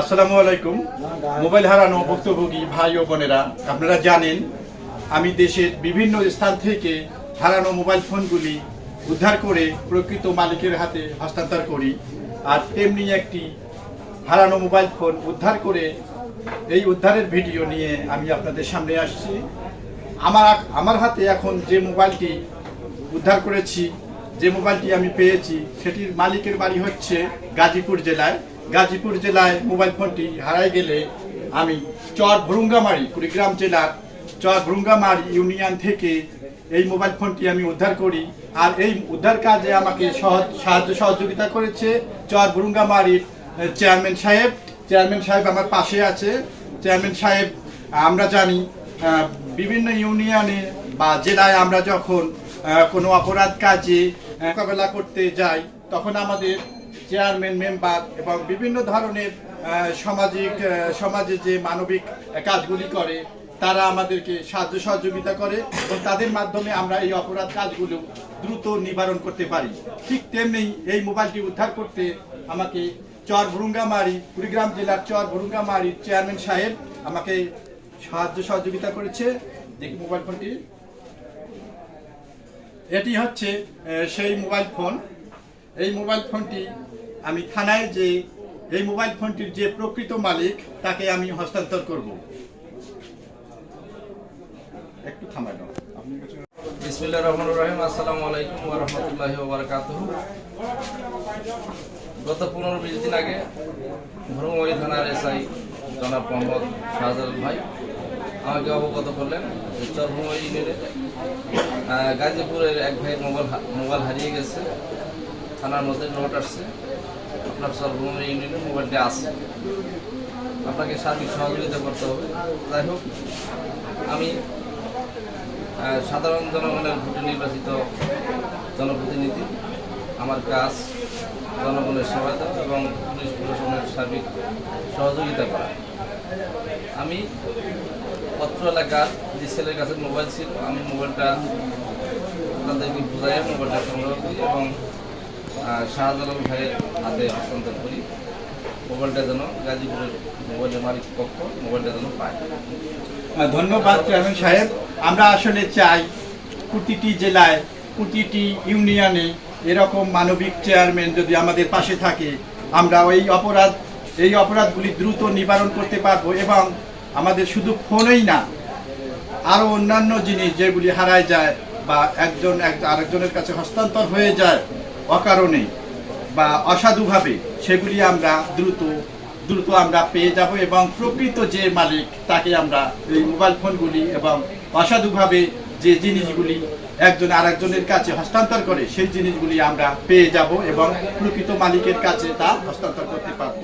আসসালামু আলাইকুম। মোবাইল হারানো ভুক্তভোগী ভাই ও বোনেরা, আপনারা জানেন, আমি দেশের বিভিন্ন স্থান থেকে হারানো মোবাইল ফোনগুলি উদ্ধার করে প্রকৃত মালিকের হাতে হস্তান্তর করি। আর তেমনি একটি হারানো মোবাইল ফোন উদ্ধার করে এই উদ্ধারের ভিডিও নিয়ে আমি আপনাদের সামনে আসছি। আমার আমার হাতে এখন যে মোবাইলটি উদ্ধার করেছি, যে মোবাইলটি আমি পেয়েছি, সেটির মালিকের বাড়ি হচ্ছে গাজীপুর জেলায়। গাজীপুর জেলায় মোবাইল ফোনটি হারাই গেলে আমি চর ভ্রুঙ্গামারি, কুড়িগ্রাম জেলার চর ভ্রুঙ্গামারি ইউনিয়ন থেকে এই মোবাইল ফোনটি আমি উদ্ধার করি। আর এই উদ্ধার কাজে আমাকে সহজ সাহায্য সহযোগিতা করেছে চর ভ্রুঙ্গামারির চেয়ারম্যান সাহেব। চেয়ারম্যান সাহেব আমার পাশে আছে। চেয়ারম্যান সাহেব, আমরা জানি বিভিন্ন ইউনিয়নে বা জেলায় আমরা যখন কোনো অপরাধ কাজে মোকাবেলা করতে যাই, তখন আমাদের চেয়ারম্যান, মেম্বার এবং বিভিন্ন ধরনের সামাজিক সমাজে যে মানবিক কাজগুলি করে, তারা আমাদেরকে সাহায্য সহযোগিতা করে এবং তাদের মাধ্যমে আমরা এই অপরাধ কাজগুলো দ্রুত নিবারণ করতে পারি। ঠিক তেমনি এই মোবাইলটি উদ্ধার করতে আমাকে চর ভুরুঙ্গামারি, কুড়িগ্রাম জেলার চর ভুরুঙ্গামারির চেয়ারম্যান সাহেব আমাকে সাহায্য সহযোগিতা করেছে। দেখি মোবাইল ফোনটি। এটি হচ্ছে সেই মোবাইল ফোন। এই মোবাইল ফোনটি আমি থানায় যে, এই মোবাইল ফোনটির যে প্রকৃত মালিক, তাকে আমি হস্তান্তর করব। একটু থামাই বিসমিল্লাহ রহমান রহিম, আসসালামু আলাইকুম ওয়া রাহমাতুল্লাহি ওয়া বারাকাতুহু। গত পনেরো বিশ দিন আগে ভ্রমণী থানার এসআই জনাব মোহাম্মদ শাহজালাল ভাই আমাকে অবগত করলেন যে চরভূমি ইউনিয়নে গাজীপুরের এক ভাইয়ের মোবাইল মোবাইল হারিয়ে গেছে। থানার মধ্যে নোট আসছে। আপনার চরভূমি ইউনিয়নে মোবাইলটা আছে। আপনাকে সার্বিক সহযোগিতা করতে হবে। যাই হোক, আমি সাধারণ জনগণের ভোটে নির্বাচিত জনপ্রতিনিধি, আমার কাজ জনগণের সেবা দেওয়া এবং পুলিশ প্রশাসনের সার্বিক সহযোগিতা করা। আমি অত্র এলাকার যে ছেলের কাছে মোবাইল ছিল, আমি মোবাইলটা তাদেরকে বুঝাইয়া মোবাইলটা সংগ্রহ করি এবং শাহজালাল ভাইয়ের হাতে হস্তান্তর করি। মোবাইলটা যেন গাজীপুরের মোবাইলের মালিক পক্ষ মোবাইলটা যেন পায়। ধন্যবাদ চেয়ারম্যান সাহেব। আমরা আসলে চাই প্রতিটি জেলায়, প্রতিটি ইউনিয়নে এরকম মানবিক চেয়ারম্যান যদি আমাদের পাশে থাকে, আমরা ওই অপরাধ, এই অপরাধগুলি দ্রুত নিবারণ করতে পারব এবং আমাদের শুধু ফোনেই না আরও অন্যান্য জিনিস যেগুলি হারায় যায় বা একজন এক, আরেকজনের কাছে হস্তান্তর হয়ে যায় অকারণে বা অসাধুভাবে সেগুলি আমরা দ্রুত দ্রুত আমরা পেয়ে যাব এবং প্রকৃত যে মালিক তাকে আমরা এই মোবাইল ফোনগুলি এবং অসাধুভাবে যে জিনিসগুলি একজন আরেকজনের কাছে হস্তান্তর করে, সেই জিনিসগুলি আমরা পেয়ে যাব এবং প্রকৃত মালিকের কাছে তা হস্তান্তর করতে পারব।